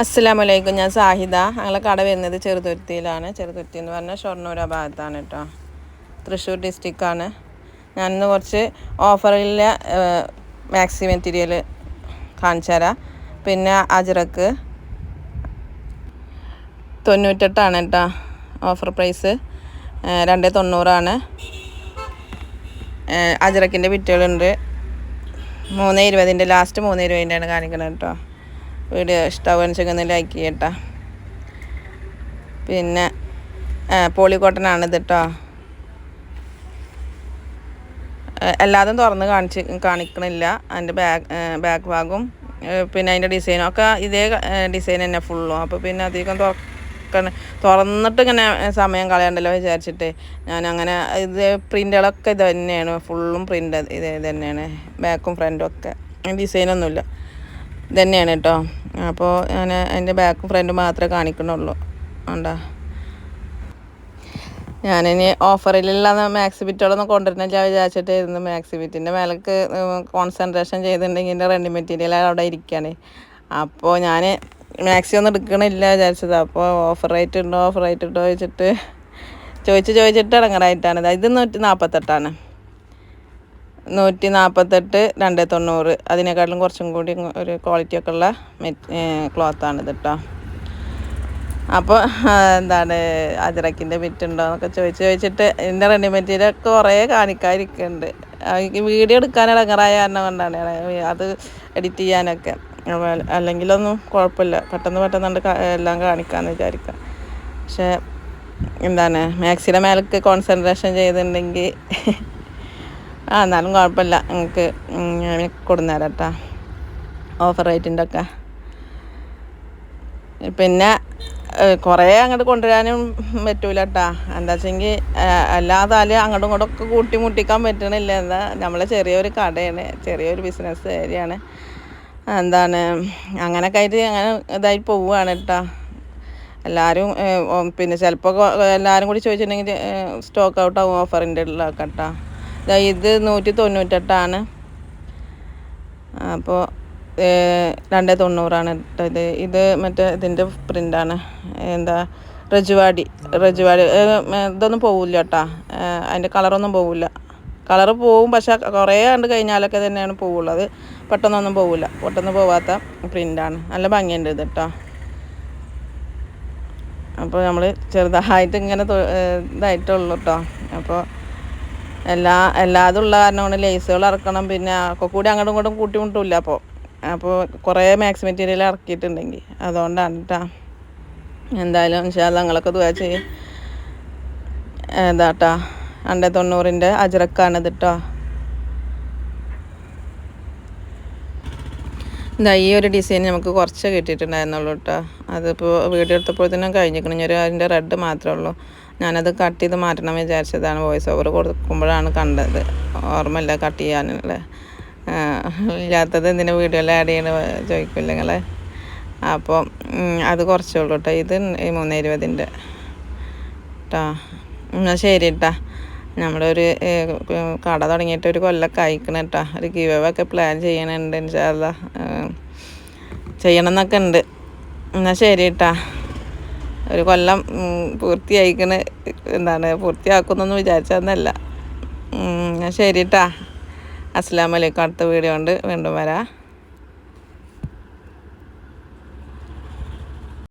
അസ്സലാമു വലൈക്കും ഞാൻ സാഹിദ. ഞങ്ങളെ കട വരുന്നത് ചെറുതുരുത്തിയിലാണ്. ചെറുതുരുത്തി എന്ന് പറഞ്ഞാൽ ഷൊർണൂർ ഭാഗത്താണ് കേട്ടോ തൃശ്ശൂർ ഡിസ്ട്രിക്റ്റാണ്. ഞാനിന്ന് കുറച്ച് ഓഫറിലെ മാക്സി മെറ്റീരിയൽ കാണിച്ചു തരാം പിന്നെ അജറക്ക് തൊണ്ണൂറ്റെട്ടാണ് കേട്ടോ ഓഫർ പ്രൈസ്. രണ്ട് തൊണ്ണൂറാണ്. അജറക്കിന്റെ വിറ്റുകളുണ്ട്. മൂന്ന് ഇരുപതിന്റെ ലാസ്റ്റ് മൂന്ന് ഇരുപതിന്റെയാണ് കാണിക്കുന്നത് കേട്ടോ വീഡിയോ ഇഷ്ടമാവുകയെന്ന് വെച്ചാൽ ഒന്ന് ലൈക്ക് ചെയ്യട്ടോ. പിന്നെ പോളിക്കോട്ടനാണ് ഇത് കേട്ടോ എല്ലാതും തുറന്ന് കാണിച്ച് കാണിക്കണില്ല. അതിന്റെ ബാക്ക് ബാക്ക് ഭാഗവും പിന്നെ അതിന്റെ ഡിസൈനും ഒക്കെ ഇതേ ഡിസൈൻ തന്നെ ഫുള്ളും അപ്പോൾ പിന്നെ അധികം തുറക്കണ തുറന്നിട്ട് ഇങ്ങനെ സമയം കളയണ്ടല്ലോ വിചാരിച്ചിട്ട്. ഞാൻ അങ്ങനെ ഇത് പ്രിന്റുകളൊക്കെ ഇത് തന്നെയാണ്. ഫുള്ളും പ്രിന്റ് ഇത് തന്നെയാണ്. ബാക്കും ഫ്രണ്ടും ഒക്കെ. ഡിസൈനൊന്നുമില്ല തന്നെയാണ് കേട്ടോ. അപ്പോൾ ഞാൻ അതിന്റെ ബാക്കും ഫ്രണ്ട് മാത്രമേ കാണിക്കണുള്ളൂ ഉണ്ടോ ഞാനിനി ഓഫറിലുള്ള മാക്സി ബിറ്റുകളൊന്നും കൊണ്ടുവരുന്നില്ല വിചാരിച്ചിട്ടായിരുന്നു. മാക്സി ബിറ്റിന്റെ മേലേക്ക് കോൺസെൻട്രേഷൻ ചെയ്തിട്ടുണ്ടെങ്കിൽ എന്റെ റെഡി മെറ്റീരിയൽ അവിടെ ഇരിക്കുകയാണ്. അപ്പോൾ ഞാൻ മാക്സി ഒന്നും എടുക്കണില്ല വിചാരിച്ചത്. അപ്പോൾ ഓഫർ റേറ്റ് ഉണ്ടോ? ഓഫർ റേറ്റ് ഉണ്ടോ ചോദിച്ചിട്ട് ചോദിച്ച് ചോദിച്ചിട്ട് ഇറങ്ങണായിട്ടാണ് ഇത് നൂറ്റി നാൽപ്പത്തെട്ടാണ് നൂറ്റി നാൽപ്പത്തെട്ട് രണ്ട് തൊണ്ണൂറ്. അതിനേക്കാട്ടിലും കുറച്ചും കൂടി ഒരു ക്വാളിറ്റി ഒക്കെ ഉള്ള ക്ലോത്താണ് ഇത് കേട്ടോ അപ്പോൾ എന്താണ് അജറക്കിന്റെ ഉണ്ടോ എന്നൊക്കെ ചോദിച്ച് ചോദിച്ചിട്ട് എന്റെ റെഡി മെറ്റീരിയൽ കുറേ കാണിക്കാതിരിക്കുന്നുണ്ട് വീഡിയോ എടുക്കാൻ ഇടങ്ങറായ കാരണം കൊണ്ടാണ് അത് എഡിറ്റ് ചെയ്യാനൊക്കെ. അല്ലെങ്കിലൊന്നും കുഴപ്പമില്ല. പെട്ടെന്ന് പെട്ടെന്ന് എല്ലാം കാണിക്കാമെന്ന് വിചാരിക്കാം. പക്ഷേ എന്താണ് മാക്സിയുടെ മേലേക്ക് കോൺസെൻട്രേഷൻ ചെയ്തിട്ടുണ്ടെങ്കിൽ ആ എന്നാലും കുഴപ്പമില്ല. നിങ്ങൾക്ക് കൊടുന്നേരാം കേട്ടോ. ഓഫർ റേറ്റിന്റെ ഒക്കെ. പിന്നെ കുറേ അങ്ങോട്ട് കൊണ്ടുവരാനും പറ്റൂല കേട്ടാ. എന്താ വെച്ചെങ്കിൽ അല്ലാതെ അങ്ങോട്ടും ഇങ്ങോട്ടും ഒക്കെ കൂട്ടി മുട്ടിക്കാൻ പറ്റണില്ല. എന്താ നമ്മളെ ചെറിയൊരു കടയാണ് ചെറിയൊരു ബിസിനസ് ഏരിയയാണ് എന്താണ് അങ്ങനെയൊക്കെ ആയിട്ട് അങ്ങനെ ഇതായി പോവുകയാണ് കേട്ടോ. എല്ലാവരും പിന്നെ ചിലപ്പോൾ എല്ലാവരും കൂടി ചോദിച്ചിട്ടുണ്ടെങ്കിൽ സ്റ്റോക്ക് ഔട്ട് ആവും ഓഫറിന്റെ ഉള്ളതൊക്കെ കേട്ടോ. ഇത് നൂറ്റി തൊണ്ണൂറ്റെട്ടാണ് അപ്പോൾ രണ്ട് തൊണ്ണൂറാണ് ഇട്ടത് ഇത്. മറ്റേ ഇതിന്റെ പ്രിന്റാണ് എന്താ റജുവാടി റജുവാടി ഇതൊന്നും പോവില്ല കേട്ടോ അതിന്റെ കളറൊന്നും പോവില്ല. കളറ് പോവും പക്ഷെ കുറേ കണ്ട് കഴിഞ്ഞാലൊക്കെ തന്നെയാണ് പോവുള്ളത്. പെട്ടെന്നൊന്നും പോവില്ല. പെട്ടെന്ന് പോവാത്ത പ്രിന്റാണ് നല്ല ഭംഗിയുണ്ട് ഇത് കേട്ടോ അപ്പോൾ നമ്മൾ ചെറുതായിട്ട് ഇങ്ങനെ ഇതായിട്ടുള്ളൂ കേട്ടോ അപ്പോൾ എല്ലാ എല്ലാതും ഉള്ള കാരണം കൊണ്ട് ലേസുകൾ ഇറക്കണം പിന്നെ ഒക്കെ കൂടി അങ്ങോട്ടും ഇങ്ങോട്ടും കൂട്ടിമുട്ടില്ല അപ്പോൾ അപ്പോൾ കുറേ മാക്സ് മെറ്റീരിയൽ ഇറക്കിയിട്ടുണ്ടെങ്കിൽ അതുകൊണ്ടാണ് കേട്ടോ എന്തായാലും ഇൻഷാല്ല നിങ്ങളൊക്കെ ദുവാ ചെയ്യും. ഏതാട്ടാ അണ്ടേ തൊണ്ണൂറിന്റെ അജറക്കാണിത് കേട്ടോ ഇതാ ഈ ഒരു ഡിസൈൻ നമുക്ക് കുറച്ച് കിട്ടിയിട്ടുണ്ടായിരുന്നുള്ളൂ കേട്ടോ അതിപ്പോൾ വീഡിയോ എടുത്തപ്പോഴത്തേനും കഴിഞ്ഞിരിക്കണം. ഒരു അതിന്റെ റെഡ് മാത്രമേ ഉള്ളൂ. ഞാനത് കട്ട് ചെയ്ത് മാറ്റണം വിചാരിച്ചതാണ് വോയിസ് ഓവർ കൊടുക്കുമ്പോഴാണ് കണ്ടത്. ഓർമ്മയില്ല കട്ട് ചെയ്യാനുള്ള ഇല്ലാത്തത് എന്തിനു വീഡിയോയിൽ ആഡ് ചെയ്യണ ചോദിക്കില്ല നിങ്ങൾ അപ്പോൾ അത് കുറച്ചേ ഉള്ളൂ കേട്ടോ ഇത് മൂന്ന് ഇരുപതിന്റെ കേട്ടോ എന്നാൽ ശരി കേട്ടോ നമ്മളൊരു കട തുടങ്ങിയിട്ട് ഒരു കൊല്ലമൊക്കെ അയക്കണം കേട്ടോ ഒരു ഗീവൊക്കെ പ്ലാൻ ചെയ്യണുണ്ട് ഇൻഷാല്ല ചെയ്യണം എന്നൊക്കെ ഉണ്ട് എന്നാൽ ശരി കേട്ടാ ഒരു കൊല്ലം പൂർത്തിയായിക്കണ് എന്താണ് പൂർത്തിയാക്കുന്നൊന്നും വിചാരിച്ചതെന്നല്ല. ശരി കേട്ടാ അസ്സാം അടുത്ത വീഡിയോ കൊണ്ട് വീണ്ടും വരാം.